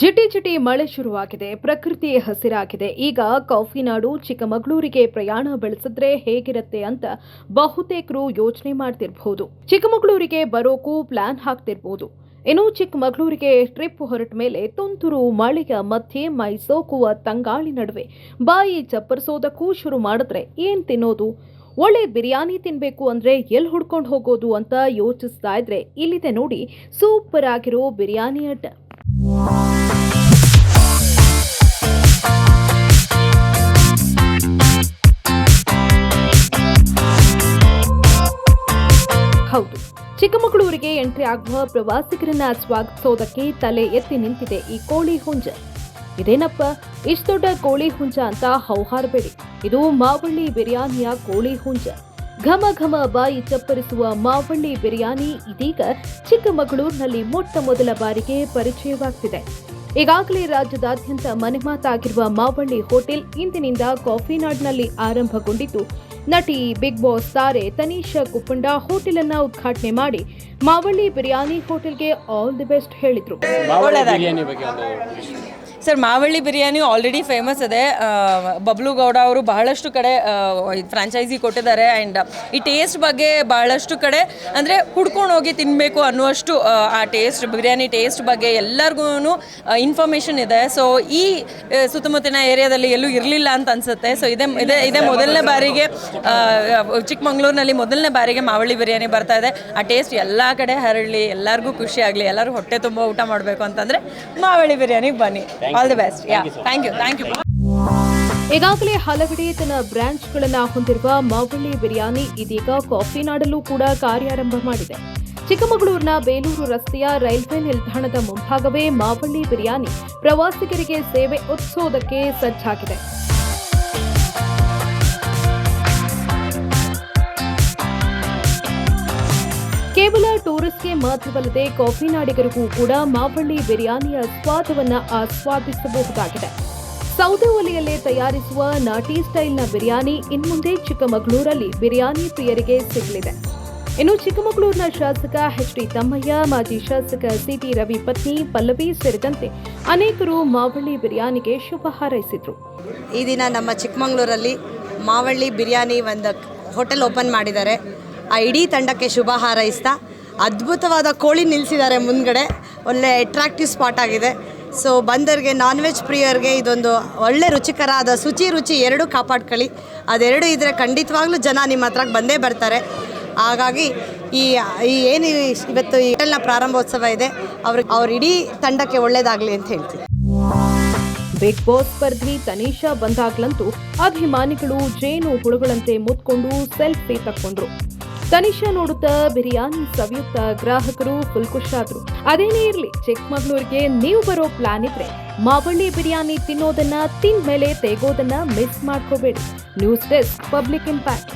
ಜಿಟಿ ಜಿಟಿ ಮಳೆ ಶುರುವಾಗಿದೆ, ಪ್ರಕೃತಿ ಹಸಿರಾಗಿದೆ. ಈಗ ಕಾಫಿ ನಾಡು ಚಿಕ್ಕಮಗಳೂರಿಗೆ ಪ್ರಯಾಣ ಬೆಳೆಸಿದ್ರೆ ಹೇಗಿರುತ್ತೆ ಅಂತ ಬಹುತೇಕರು ಯೋಚನೆ ಮಾಡ್ತಿರ್ಬಹುದು ಚಿಕ್ಕಮಗಳೂರಿಗೆ ಬರೋಕು ಪ್ಲಾನ್ ಹಾಕ್ತಿರ್ಬೋದು. ಇನ್ನು ಚಿಕ್ಕಮಗಳೂರಿಗೆ ಟ್ರಿಪ್ ಹೊರಟ ಮೇಲೆ ತುಂತುರು ಮಳೆಯ ಮಧ್ಯೆ ಮೈ ಸೋಕುವ ತಂಗಾಳಿ ನಡುವೆ ಬಾಯಿ ಚಪ್ಪರಿಸೋದಕ್ಕೂ ಶುರು ಮಾಡಿದ್ರೆ ಏನ್ ತಿನ್ನೋದು? ಒಳ್ಳೆ ಬಿರಿಯಾನಿ ತಿನ್ನಬೇಕು ಅಂದ್ರೆ ಎಲ್ಲಿ ಹುಡ್ಕೊಂಡು ಹೋಗೋದು ಅಂತ ಯೋಚಿಸ್ತಾ ಇದ್ರೆ ಇಲ್ಲಿದೆ ನೋಡಿ ಸೂಪರ್ ಆಗಿರೋ ಬಿರಿಯಾನಿ ಅಡ್ಡ. ಹೌದು, ಚಿಕ್ಕಮಗಳೂರಿಗೆ ಎಂಟ್ರಿ ಆಗುವ ಪ್ರವಾಸಿಗರನ್ನ ಸ್ವಾಗತಿಸೋದಕ್ಕೆ ತಲೆ ಎತ್ತಿ ನಿಂತಿದೆ ಈ ಕೋಳಿ ಹುಂಜ. ಇದೇನಪ್ಪ? ಇಷ್ಟ ದೊಡ್ಡ ಕೋಳಿ ಹುಂಜ ಅಂತ ಹೌಹಾರಬೇಡಿ. ಇದು ಮಾವಳ್ಳಿ ಬಿರಿಯಾನಿಯ ಕೋಳಿ ಹುಂಜ ಘಮ ಘಮ ಬಾಯಿ ಚಪ್ಪರಿಸುವ ಮಾವಳ್ಳಿ ಬಿರಿಯಾನಿ ಇದೀಗ ಚಿಕ್ಕಮಗಳೂರಿನಲ್ಲಿ ಮೊಟ್ಟ ಮೊದಲ ಬಾರಿಗೆ ಪರಿಚಯವಾಗ್ತಿದೆ. ಈಗಾಗಲೇ ರಾಜ್ಯದಾದ್ಯಂತ ಮನೆಮಾತಾಗಿರುವ ಮಾವಳ್ಳಿ ಹೋಟೆಲ್ ಇಂದಿನಿಂದ ಕಾಫಿನಾಡ್ನಲ್ಲಿ ಆರಂಭಗೊಂಡಿದ್ದು, ನಟಿ ಬಿಗ್ ಬಾಸ್ ತಾರೆ ತನೀಶಾ ಕುಪ್ಪಂಡ ಹೋಟೆಲ್ ಅನ್ನ ಉದ್ಘಾಟನೆ ಮಾಡಿ ಮಾವಳ್ಳಿ ಬಿರಿಯಾನಿ ಹೋಟೆಲ್ಗೆ ಆಲ್ ದಿ ಬೆಸ್ಟ್ ಹೇಳಿದ್ರು. Sir Mavalli biryani already famous ಇದೆ. ಬಬ್ಲು ಗೌಡ ಅವರು ಬಹಳಷ್ಟು ಕಡೆ ಫ್ರಾಂಚೈಸಿ ಕೊಟ್ಟಿದ್ದಾರೆ ಆ್ಯಂಡ್ ಈ ಟೇಸ್ಟ್ ಬಗ್ಗೆ ಬಹಳಷ್ಟು ಕಡೆ ಅಂದರೆ ಹುಡ್ಕೊಂಡು ಹೋಗಿ ತಿನ್ನಬೇಕು ಅನ್ನುವಷ್ಟು ಆ, ಟೇಸ್ಟ್ ಬಿರಿಯಾನಿ ಟೇಸ್ಟ್ ಬಗ್ಗೆ ಎಲ್ಲರಿಗೂ ಇನ್ಫಾರ್ಮೇಷನ್ ಇದೆ. ಸೊ ಈ ಸುತ್ತಮುತ್ತಿನ ಏರಿಯಾದಲ್ಲಿ ಎಲ್ಲೂ ಇರಲಿಲ್ಲ ಅಂತ ಅನ್ಸುತ್ತೆ. ಸೊ ಇದೇ ಇದೇ ಇದೇ ಮೊದಲನೇ ಬಾರಿಗೆ ಚಿಕ್ಕಮಂಗ್ಳೂರಿನಲ್ಲಿ ಮೊದಲನೇ ಬಾರಿಗೆ ಮಾವಳ್ಳಿ ಬಿರಿಯಾನಿ ಬರ್ತಾ ಇದೆ. ಆ ಟೇಸ್ಟ್ ಎಲ್ಲ ಕಡೆ ಹರಳಿ ಎಲ್ಲರಿಗೂ ಖುಷಿ ಆಗಲಿ ಎಲ್ಲರೂ ಹೊಟ್ಟೆ ತುಂಬ ಊಟ ಮಾಡಬೇಕು ಅಂತಂದರೆ ಮಾವಳ್ಳಿ ಬಿರಿಯಾನಿಗೆ ಬನ್ನಿ. All the best yeah thank you thank you ಈಗಾಗಲೇ ಹಲವೆಡೆ ತನ್ನ ಬ್ರಾಂಚ್ಗಳನ್ನು ಹೊಂದಿರುವ ಮಾವಳ್ಳಿ ಬಿರಿಯಾನಿ ಇದೀಗ ಕಾಫಿ ನಾಡಲ್ಲೂ ಕೂಡ ಕಾರ್ಯಾರಂಭ ಮಾಡಿದೆ. ಚಿಕ್ಕಮಗಳೂರಿನ ಬೇಲೂರು ರಸ್ತೆಯ ರೈಲ್ವೆ ನಿಲ್ದಾಣದ ಮುಂಭಾಗವೇ ಮಾವಳ್ಳಿ ಬಿರಿಯಾನಿ ಪ್ರವಾಸಿಗರಿಗೆ ಸೇವೆ ಒದಗಿಸೋದಕ್ಕೆ ಸಜ್ಜಾಗಿದೆ. ಟೂರಿಸ್ಟ್ಗೆ ಮಾತ್ರವಲ್ಲದೆ ಕಾಫಿ ನಾಡಿಗರಿಗೂ ಕೂಡ ಮಾವಳ್ಳಿ ಬಿರಿಯಾನಿಯ ಸ್ವಾದವನ್ನು ಆಸ್ವಾದಿಸಬಹುದಾಗಿದೆ. ಸೌದೆ ಒಲೆಯಲ್ಲೇ ತಯಾರಿಸುವ ನಾಟಿ ಸ್ಟೈಲ್ನ ಬಿರಿಯಾನಿ ಇನ್ಮುಂದೆ ಚಿಕ್ಕಮಗಳೂರಲ್ಲಿ ಬಿರಿಯಾನಿ ಪ್ರಿಯರಿಗೆ ಸಿಗಲಿದೆ. ಇನ್ನು ಚಿಕ್ಕಮಗಳೂರಿನ ಶಾಸಕ ಎಚ್ ಡಿ ತಮ್ಮಯ್ಯ, ಮಾಜಿ ಶಾಸಕ ಸಿಟಿ ರವಿ ಪತ್ನಿ ಪಲ್ಲವಿ ಸೇರಿದಂತೆ ಅನೇಕರು ಮಾವಳ್ಳಿ ಬಿರಿಯಾನಿಗೆ ಶುಭ ಹಾರೈಸಿದರು. ಈ ದಿನ ನಮ್ಮ ಚಿಕ್ಕಮಗಳೂರಲ್ಲಿ ಮಾವಳ್ಳಿ ಬಿರಿಯಾನಿ ಒಂದು ಹೋಟೆಲ್ ಓಪನ್ ಮಾಡಿದ್ದಾರೆ. ಆ ಇಡೀ ತಂಡಕ್ಕೆ ಶುಭ ಹಾರೈಸ್ತಾ ಅದ್ಭುತವಾದ ಕೋಳಿ ನಿಲ್ಲಿಸಿದ್ದಾರೆ ಮುಂದ್ಗಡೆ. ಒಳ್ಳೆ ಅಟ್ರಾಕ್ಟಿವ್ ಸ್ಪಾಟ್ ಆಗಿದೆ. ಸೊ ಬಂದರಿಗೆ ನಾನ್ ವೆಜ್ ಪ್ರಿಯರಿಗೆ ಇದೊಂದು ಒಳ್ಳೆ ರುಚಿಕರಾದ ಶುಚಿ ರುಚಿ ಎರಡೂ ಕಾಪಾಡ್ಕೊಳ್ಳಿ. ಅದೆರಡು ಇದ್ದರೆ ಖಂಡಿತವಾಗ್ಲೂ ಜನ ನಿಮ್ಮ ಹತ್ರ ಬಂದೇ ಬರ್ತಾರೆ. ಹಾಗಾಗಿ ಈ ಈ ಏನು ಇವತ್ತು ಈ ಹೋಟೆಲ್ನ ಪ್ರಾರಂಭೋತ್ಸವ ಇದೆ ಅವ್ರಿಗೆ ಅವ್ರ ಇಡೀ ತಂಡಕ್ಕೆ ಒಳ್ಳೆಯದಾಗಲಿ ಅಂತ ಹೇಳ್ತೀನಿ. ಬಿಗ್ ಬಾಸ್ ಸ್ಪರ್ಧಿ ತನಿಷಾ ಬಂದಾಗ್ಲಂತೂ ಅಭಿಮಾನಿಗಳು ಜೇನು ಹುಳುಗಳಂತೆ ಮುತ್ಕೊಂಡು ಸೆಲ್ಫಿ ತಕ್ಕೊಂಡ್ರು. ತನಿಷಾ ನೋಡುತ್ತಾ ಬಿರಿಯಾನಿ ಸವಿಯುತ್ತಾ ಗ್ರಾಹಕರು ಫುಲ್ ಖುಷಾದ್ರು ಅದೇನೇ ಇರ್ಲಿ ಚಿಕ್ಕಮಗಳೂರಿಗೆ ನೀವು ಬರೋ ಪ್ಲಾನ್ ಇದ್ರೆ ಮಾವಳ್ಳಿ ಬಿರಿಯಾನಿ ತಿನ್ನೋದನ್ನ ತಿಂದ ಮೇಲೆ ತೆಗೋದನ್ನ ಮಿಸ್ ಮಾಡ್ಕೋಬೇಡಿ. News desk public impact